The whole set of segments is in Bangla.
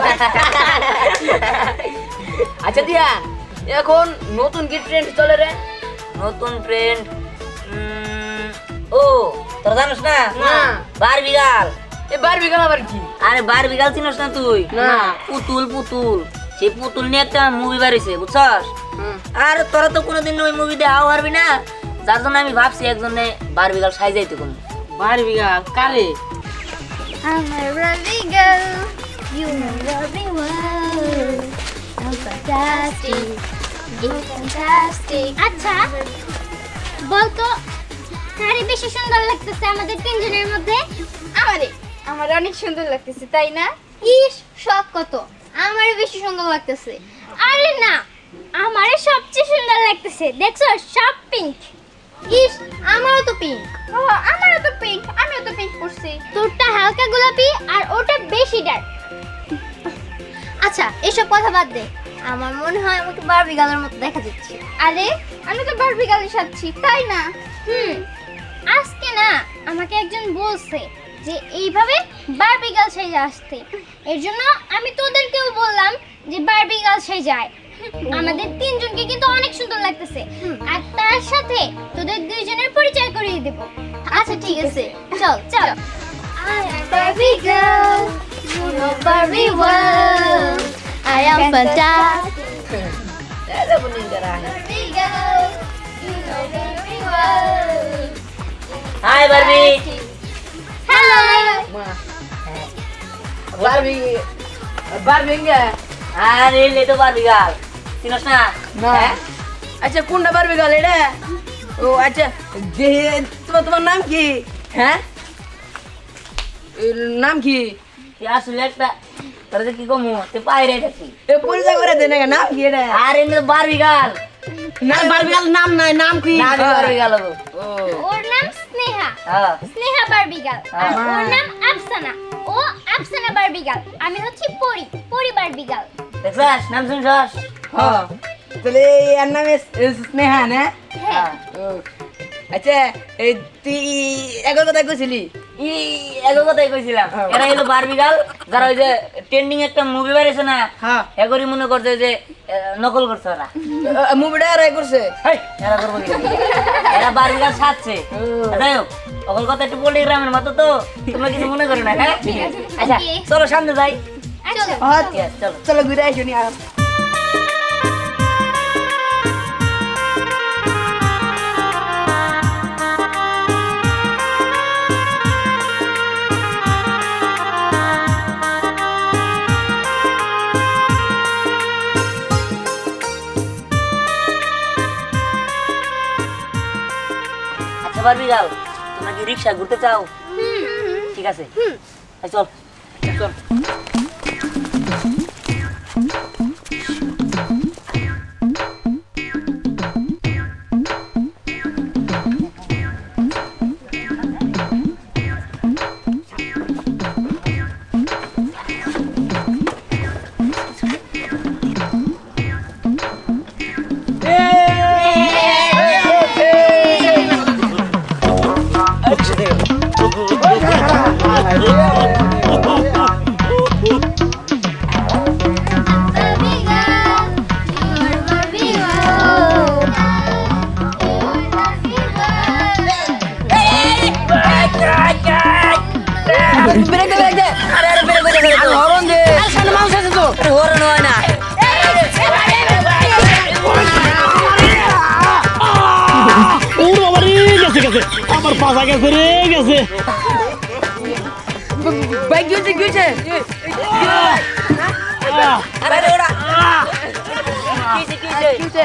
আচ্ছা দিয়া এখন নতুন কি ট্রেন্ড চলে রে? নতুন ট্রেন্ড ও তোরা জানিস না? না। বার বিগাল এ বারবি গাল আবার কি? আরে বার বিগাল চিনিস না তুই? না। পুতুল পুতুল। সেই পুতুল নিয়ে একটা মুভি বাড়িছে বুঝছস? আর তোরা তো কোনোদিন ওই মুভি দেখাও পারবি না। যার জন্য আমি ভাবছি একজনে বার বিগাল সাইজাইতে কোন। বারবি গাল কারে? I'm a Barbie girl. You know Barbie well. I'm fantastic. You're fantastic. আচ্ছা বলতো কারি বেশি সুন্দর লাগতেছে আমাদের তিনজনের মধ্যে? আমারে আমার অনেক সুন্দর লাগতেছে তাই না? ইস শখ কত। আমারই বেশি সুন্দর লাগতেছে। আরে না আমারে সবচেয়ে সুন্দর লাগতেছে। দেখছ সব পিঙ্ক ইস আমারও তো পিঙ্ক ও আমারও তো পিঙ্ক আমিও তো পিঙ্ক পরছি। তোরটা হালকা গোলাপি আর ওটা বেশি ডার্ক আচ্ছা এসব কথা বাদ দে। আমার মনে হয় আমাকে বারবি গালের মতো দেখা যাচ্ছে। আরে আমি তো বারবি গালে সাজছি তাই না? হুম আজকে না আমাকে একজন বলছে যে এইভাবে বারবি গার্ল সেজে আসতে। এর জন্য আমি তোদেরকেও বললাম যে বারবি গার্ল যায় আমাদের তিনজনকে কিন্তু অনেক সুন্দর লাগতেছে। আর তার সাথে তোদের দুইজনের পরিচয় করিয়ে দেব। আচ্ছা ঠিক আছে। চল চল। Barbie girl. You know Barbie well. I am fantastic. Barbie girl. You know Barbie well. Hi Barbie Hello. Barbie Barbie গে আরে লে তো বার বিগাল চিনস না না হ্যাঁ? আচ্ছা কোনটা বারবি গাল এটা ও আচ্ছা যে তোমার তোমার নাম কি হ্যাঁ এর নাম কি তুই আসলে একটা তোরা যে কি কমু তুই পাইরে গেছি এ পরিচয় করে দে না নাম কি এটা আরে নে না বারবি গাল নাম নাই নাম কি না ওর নাম স্নেহা হ্যাঁ স্নেহা বারবি গার্ল আর ওর নাম আফসানা ও আফসানা বারবি গার্ল আমি হচ্ছি পরি পরি বারবি গার্ল দেখছস নাম শুনছস হ্যাঁ তাহলে এর নাম স্নেহা না হ্যাঁ ও আচ্ছা এই তুই এগোর কথা কইছিলি? ই এগো কথাই কইছিলাম। হ্যাঁ। এরা হলো বারবি গাল যারা ওই যে ট্রেন্ডিং একটা মুভি বেরিয়েছে না হ্যাঁ। এগরি মনে করছে যে নকল করছে ওরা। মুভিটা আর এ করছে? এরা করব? এরা বারবি গাল সাজছে যাই হোক অকল কথা একটু পল্লী গ্রামের মতো তো তোমরা কিছু মনে করো না হ্যাঁ? আচ্ছা চলো সামনে যাই। আচ্ছা। হ্যাঁ আছে চলো। চলো ঘুরে আসো আর। বারবি গাল তোমরা কি রিক্সা ঘুরতে চাও? ঠিক আছে। চল চল। তো হরণ হয় না আমার পাশা গেছে রে গেছে বাইক গিয়েছে গিয়েছে আরে ওরা কিছে গিয়েছে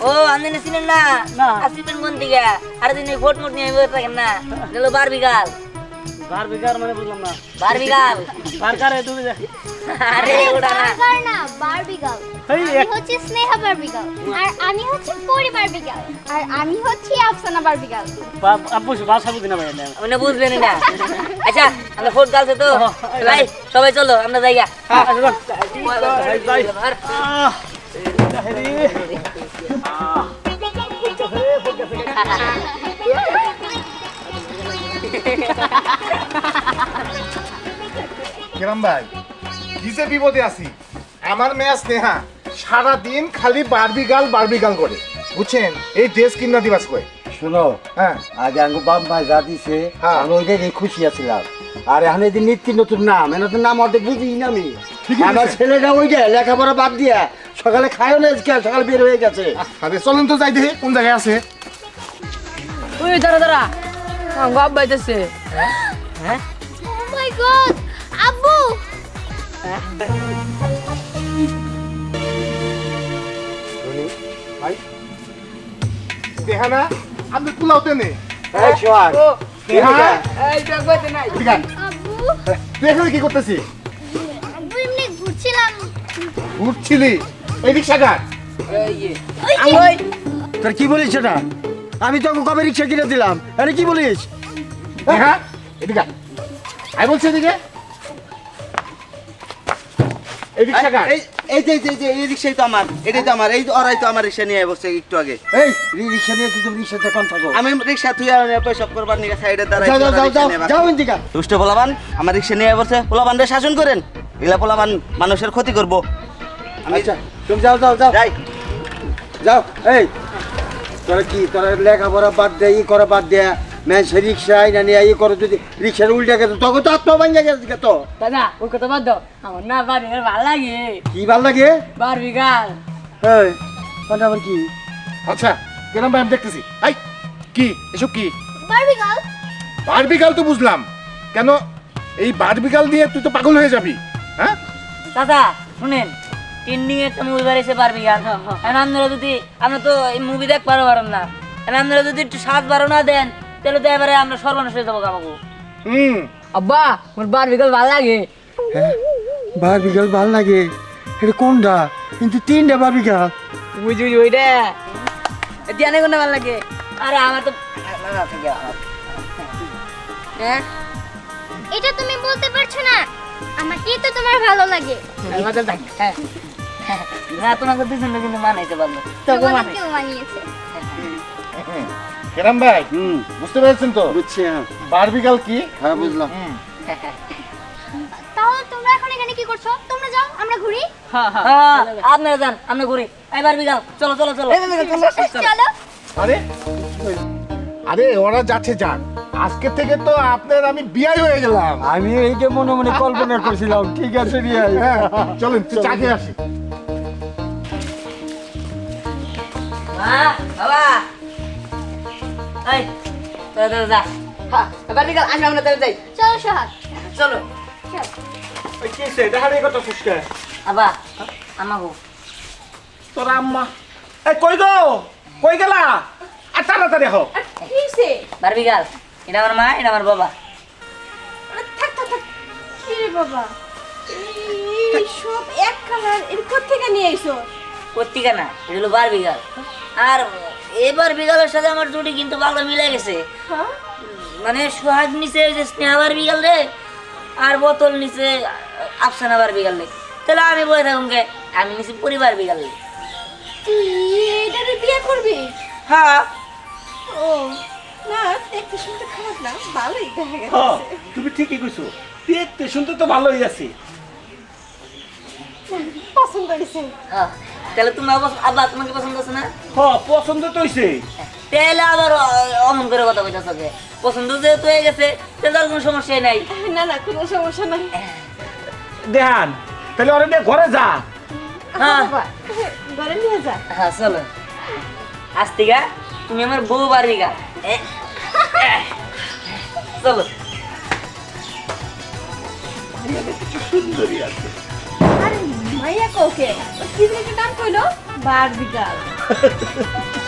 ও আপনি চিনেন না। আসিবেন কোন দিকে? আর দিন এই ফোট মোট নিয়ে বসে থাকেন না। গেল বার বিকাল বার বিঘার মানে বুঝলাম না। বার বিকাল বার কারে তুমি আরে ওটা না। বারবি আমি হচ্ছে স্নেহা আর আমি হচ্ছে পরি আর আমি হচ্ছে আফসানা আব্বু ভাষা বুঝি না ভাই? না। বুঝবেন না আচ্ছা আমরা ফোর্ট গার্লসে তো। হ্যাঁ, ভাই সবাই চলো আমরা যাই গা। কিরম ভাই কি যে বিপদে আছি? আমার মেয়ে স্নেহা সারা দিন খালি বারবি গাল বারবি গাল করে। বুঝছেন? এই ড্রেস কিনা দিবাস কই? শোনো হ্যাঁ। আগে আঙ্গু বাপ ভাই যা দিছে হ্যাঁ। আমি ওইটাই খুশি আছিলাম। আর এখন এই যে নিত্য নতুন নাম এ নতুন নাম অর্ধেক বুঝি না আমি। ঠিকই আমার বলছে। ছেলেটা ওইটা লেখাপড়া বাদ দিয়া সকালে খায়ও না আজকে সকালে বের হয়ে গেছে। আরে চলেন তো যাই দেখি কোন জায়গায় আছে। তুই দাঁড়া দাঁড়া। আমার বাপ বাইতেছে। ও মাই গড আব্বু। ভাই। দেখা না আপনি কুলাওতে নেই এই সোহাগ, স্নেহা এই ব্যাগ বাইতে নাই ঠিক আছে আব্বু। তুই এখানে কি করতেছি? আব্বু এমনি ঘুরছিলাম। এই ওই। তোর কি বলিস সেটা? আমি তোকে কবে রিক্সা কিনে দিলাম? আরে কি বলিস? হ্যাঁ এদিকে বলছি এদিকে। এই রিক্সাঘাট এই এই এই যে- এই যে এই রিক্সাই তো আমার এটাই তো আমার এই ওরাই তো আমার রিক্সা নিয়ে বসছে একটু আগে। এই রিক্সা নিয়ে তুই রিক্সাতে কোন থাকো। আমি রিক্সা তুই পেশাব করবার নিয়ে সাইডে দাঁড়াই যাও যাও যাও যাও যাও দুষ্ট পোলাবান আমার রিক্সা নিয়ে বসে পোলাবান রে শাসন করেন। এগুলা পোলাবান মানুষের ক্ষতি করব। আমি আচ্ছা তুমি যাও যাও যাও। যাই। যাও এই। তোরা কি তোরা লেখাপড়া বাদ দে ই করা বাদ দে ম্যাচ রিক্সা আইনা নিয়ে ই করে যদি রিক্সার উল্টে গেছে তখন তো আত্মা ভাঙ্গা গেছে তো। দাদা ওই কথা বাদ দাও আমার না বাড়ি আর ভালো লাগে। কি ভালো লাগে? বারবি গাল। হ্যাঁ আবার কি? আচ্ছা কিরম ভাই আমি দেখতেছি। এই কি এসব কি? বারবি গার্ল বারবি গাল তো বুঝলাম। কেন এই বারবি গাল দিয়ে তুই তো পাগল হয়ে যাবি হ্যাঁ? দাদা শুনেন ট্রেন্ডিং একটা মুভি বাড়িছে পারবি গান। এখন আপনারা যদি আমরা তো এই মুভি দেখ পারো পারেন না। এখন আপনারা যদি একটু সাত বারো না দেন তাহলে তো এবারে আমরা সর্বনাশ হয়ে যাব কামাবো হুম। আব্বা আমার বারবি গাল ভালো লাগে। বার বিকাল ভালো লাগে? এটা কোনটা? কিন্তু তিনটা বার বিকাল বুঝি বুঝি ওইটা তিয়ানে কোনটা ভালো লাগে? আরে আমার তো। হ্যাঁ? এটা তুমি বলতে পারছ না। আমার কি তো তোমার ভালো লাগে। হ্যাঁ। না তোমাকে দুজনে কিন্তু মানাইতে পারল। তোকে মানিয়েছে? কেরাম ভাই বুঝতে পেরেছেন তো? বুঝছি হ্যাঁ। বারবি কি? হ্যাঁ বুঝলাম। তাহলে তোমরা এখন এখানে কি করছ? তোমরা যাও আমরা ঘুরি। হ্যাঁ হ্যাঁ। হ্যাঁ। আপনারা যান আমরা ঘুরি। এবার বিকাল চলো চলো চলো। চলো আরে আরে ওরা যাচ্ছে যান আজকে থেকে তো আপনার আমি বিয়াই হয়ে গেলাম। আমি এইটা মনে মনে কল্পনা করছিলাম ঠিক আছে রিয়া হ্যাঁ চলেন তুই চা খেয়ে আসি। মা বাবা। এই তোরা তোরা যা। হ্যাঁ আমরা তাহলে যাই। চলো ওই কি কত ফুসকা। আবা আমাগো তোর আম্মা। এই কই গো? কই গেলা? আর তাড়াতাড়ি হও। কিসে বারবি গাল এটা আমার মা এটা আমার বাবা। থাক থাক থাক। কি রে বাবা? এই সব এক কালারের থেকে নিয়ে আইছো পত্রিকা না? এটা হলো আর এবার বিঘালের সাথে আমার জুটি কিন্তু ভালো মিলে গেছে। হ্যাঁ? মানে সোহাগ নিচে ওই যে স্নেহাবার বিঘাল রে আর বোতল নিচে আফসানাবার বিঘাল রে। তাহলে আমি বলে থাকুন কে আমি নিচে পরিবার বিঘাল রে। তুই এটারে বিয়ে করবি? হ্যাঁ। ও না দেখতে শুনতে খারাপ না ভালোই দেখা গেছে। হ্যাঁ, তুমি ঠিকই কইছো। দেখতে শুনতে তো ভালোই আছে। পছন্দ হয়েছে হ্যাঁ। তাহলে তুমি আবার- আব্বা তোমাকে পছন্দ আছে না? হ পছন্দ তো হইছে। তাহলে আবার অমন করে কথা কইতেছ যে পছন্দ যেহেতু হয়ে গেছে তাহলে আর কোনো সমস্যাই নাই। না না কোনো সমস্যা নাই। দেহান তাহলে ওরে নিয়ে ঘরে যা। হ্যাঁ। ঘরে নিয়ে যা। হ্যাঁ চলো। আজ থেকে তুমি আমার বউ বাড়বি গা। এ, এ, চলো। মাইয়া কোকে কি? নাম কইলো? বারবিকাল